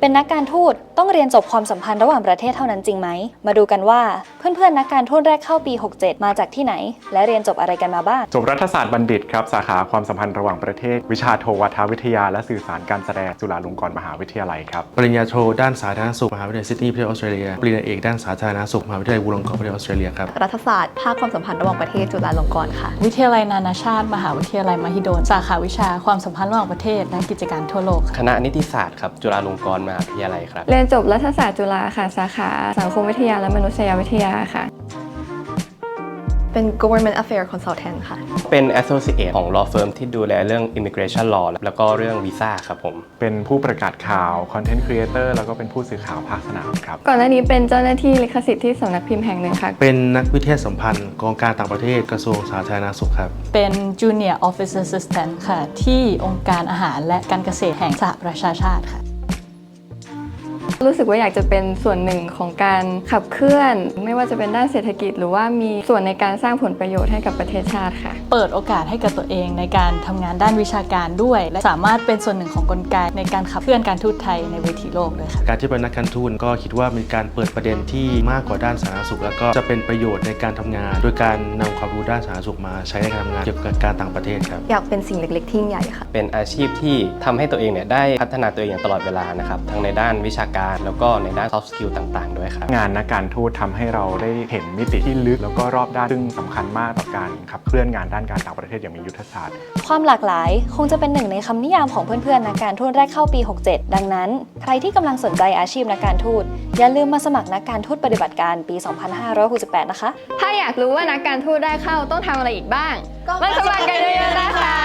เป็นนักการทูตต้องเรียนจบความสัมพันธ์ระหว่างประเทศเท่านั้นจริงไหม มาดูกันว่าเพื่อนๆนักการทูตแรกเข้าปี 67 มาจากที่ไหน และเรียนจบอะไรกันมาบ้าง จบรัฐศาสตร์บัณฑิตครับ สาขาความสัมพันธ์ระหว่างประเทศ วิชาโทวัฒวิทยาและสื่อสารการแสดงจุฬาลงกรณ์มหาวิทยาลัยครับ ปริญญาโทด้านสาธารณสุขมหาวิทยาลัยซิดนีย์ประเทศออสเตรเลีย ปริญญาเอกด้านสาธารณสุขมหาวิทยาลัยวูลองกอร์ประเทศออสเตรเลียครับรัฐศาสตร์ภาคความสัมพันธ์ระหว่างประเทศจุฬาลงกรณ์ค่ะ วิทยาลัยนานาชาติ มหาวิทยาลัยมหิดลสาขาวิชาความสัมพันธ์ระหว่างประเทศและกิจการทั่วโลกค่ะคณะนิติศาสตร์ครับจุฬาลงกรณ์มหาวิทยาลัยครับ เรียนจบรัฐศาสตร์จุฬาค่ะ สาขาสังคมวิทยาและมนุษยวิทยาค่ะ เป็น government affair consultant ค่ะ เป็น associate ของ law firm ที่ดูแลเรื่อง immigration law แล้วก็เรื่องวีซ่าครับผม เป็นผู้ประกาศข่าว content creator แล้วก็เป็นผู้สื่อข่าวภาคสนามครับ ก่อนหน้านี้เป็นเจ้าหน้าที่ลิขสิทธิ์ที่สำนักพิมพ์แห่งหนึ่งค่ะ เป็นนักวิทยาสัมพันธ์กองการต่างประเทศกระทรวงสาธารณสุขครับ เป็น Junior Office Assistant ค่ะ ที่องค์การอาหารและการเกษตรแห่งสหประชาชาติค่ะ รู้สึกว่าอยากจะเป็นส่วนหนึ่งของการขับเคลื่อน ไม่ว่าจะเป็นด้านเศรษฐกิจ หรือว่ามีส่วนในการสร้างผลประโยชน์ให้กับประเทศชาติค่ะ เปิดโอกาสให้กับตัวเองในการทำงานด้านวิชาการด้วย และสามารถเป็นส่วนหนึ่งของกลไกในการขับเคลื่อนการทูตไทยในเวทีโลกด้วยค่ะการที่เป็นนักการทูตก็คิดว่ามีการเปิดประเด็นที่มากกว่าด้านสาธารณสุข แล้วก็จะเป็นประโยชน์ในการทำงาน โดยการนำความรู้ด้านสาธารณสุขมาใช้ในการทำงานเกี่ยวกับการต่างประเทศครับอยากเป็นสิ่งเล็ก ๆ ที่ยิ่งใหญ่ค่ะ เป็นอาชีพที่ทำให้ตัวเองเนี่ยได้พัฒนาตัวเองอย่างตลอดเวลานะครับทั้งในด้านวิชาการแล้วก็ในด้าน soft skill ต่างๆ ด้วยครับ งานนักการทูตทำให้เราได้เห็นมิติที่ลึกแล้วก็รอบด้านซึ่งสำคัญมากต่อการขับเคลื่อนงานด้านการต่างประเทศอย่างมียุทธศาสตร์ ความหลากหลายคงจะเป็นหนึ่งในคำนิยามของเพื่อนๆนักการทูตแรกเข้าปี 67 ดังนั้น ใครที่กำลังสนใจอาชีพนักการทูตอย่าลืมมาสมัครนักการทูตปฏิบัติการปี 2568 นะคะ ถ้าอยากรู้ว่านักการทูตได้เข้าต้องทำอะไรอีกบ้างมาสมัครกันเยอะๆนะคะ